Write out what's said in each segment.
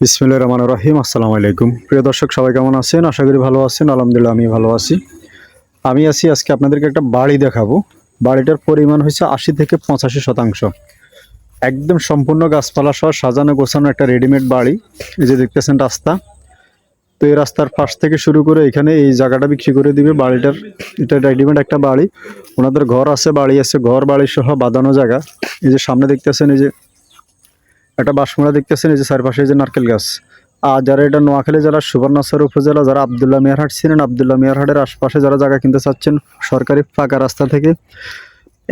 বিসমিল্লাহির রহমানির রহিম, আসসালামু আলাইকুম। প্রিয় দর্শক, সবাই কেমন আছেন? আশা করি ভালো আছেন। আলহামদুলিল্লাহ আমি ভালো আছি। আমি আছি আজকে আপনাদেরকে একটা বাড়ি দেখাবো। বাড়িটার পরিমাণ হচ্ছে আশি থেকে পঁচাশি শতাংশ। একদম সম্পূর্ণ গাছপালা সহ সাজানো গোছানো একটা রেডিমেড বাড়ি। এই যে দেখতেছেন রাস্তা। তো এই রাস্তার পাশ থেকে শুরু করে এখানে এই জায়গাটা বিক্রি করে দিবে বাড়িটার। এটা রেডিমেড একটা বাড়ি। ওনাদের ঘর আছে, বাড়ি আছে, ঘর বাড়ি সহ বাঁধানো জায়গা। এই যে সামনে দেখতেছেন, এই যে একটা বাঁশমুড়া দেখতেছেন, এই যে চারপাশে যে নারকেল গাছ। আর যারা এটা নোয়াখালী জেলার সুবর্ণাচর উপজেলা, যারা আবদুল্লাহ মিয়ারহাট ছিলেন আবদুল্লাহ মিয়ারহাটের আশপাশে যারা জায়গা কিনতে চাচ্ছেন, সরকারি ফাঁকা রাস্তা থেকে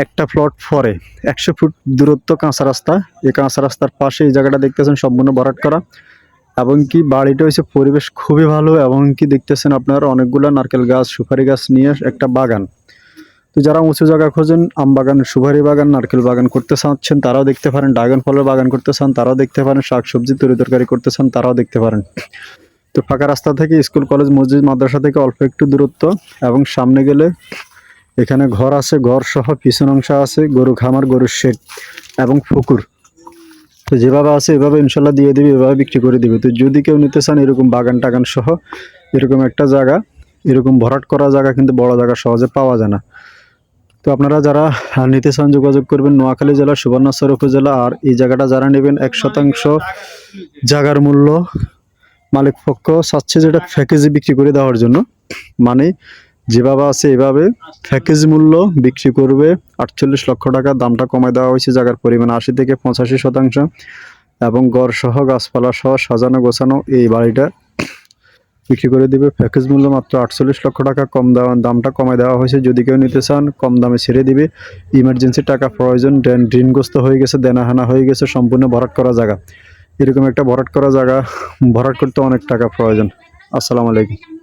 একটা প্লট পরে। একশো ফুট দূরত্ব কাঁচা রাস্তা। এই কাঁচা রাস্তার পাশে এই জায়গাটা দেখতেছেন সম্পূর্ণ ভরাট করা এবং কি বাড়িটা হয়েছে, পরিবেশ খুবই ভালো এবং কি দেখতেছেন আপনার, অনেকগুলো নারকেল গাছ, সুপারি গাছ নিয়ে একটা বাগান। তো যারা উঁচু জায়গা খোঁজেন, আম বাগান, সুপারি বাগান, নারকেল বাগান করতে চাচ্ছেন, তারাও দেখতে পারেন। ড্রাগন ফলের বাগান করতে চান, তারাও দেখতে পারেন। শাক সবজি তরি তরকারি করতে চান, তারাও দেখতে পারেন। তো ফাঁকা রাস্তা থেকে স্কুল, কলেজ, মসজিদ, মাদ্রাসা থেকে অল্প একটু দূরত্ব এবং সামনে গেলে এখানে ঘর আছে, ঘর সহ পিছন অংশ আছে, গরু খামার, গরুর শেড এবং পুকুর। তো যেভাবে আছে, এভাবে ইনশাল্লাহ দিয়ে দিবে, এভাবে বিক্রি করে দিবে। তো যদি কেউ নিতে চান, এরকম বাগান টাগান সহ, এরকম একটা জায়গা, এরকম ভরাট করা জায়গা কিন্তু বড় জায়গা সহজে পাওয়া যায় না। তো আপনারা যারা নিতে চান যোগাযোগ করবেন নোয়াখালী জেলা সুবর্ণাচর উপজেলা, আর এই জায়গাটা যারা নেবেন, এক শতাংশ জায়গার মূল্য মালিক পক্ষ চাচ্ছে যেটা প্যাকেজে বিক্রি করে দেওয়ার জন্য। মানে যেভাবে আছে এভাবে প্যাকেজ মূল্য বিক্রি করবে। আটচল্লিশ লক্ষ টাকা দামটা কমায় দেওয়া হয়েছে জায়গার পরিমাণ আশি থেকে পঁচাশি শতাংশ। এবং গড় সহ গাছপালা সহ সাজানো গোছানো এই বাড়িটা বিক্রি করে দিবে। প্যাকেজ মূল্য মাত্র আটচল্লিশ লক্ষ টাকা। কম দাম দামটা কমায় দেওয়া হয়েছে। যদি কেউ নিতে চান, কম দামে ছেড়ে দিবে। ইমার্জেন্সি টাকা প্রয়োজন। ড্রেন ড্রিনগ্রস্ত হয়ে গেছে, দেনাহানা হয়ে গেছে, সম্পূর্ণ ভরাট করা জায়গা। এরকম একটা ভরাট করা জায়গা। ভরাট করতে অনেক টাকা প্রয়োজন। আসসালামু আলাইকুম।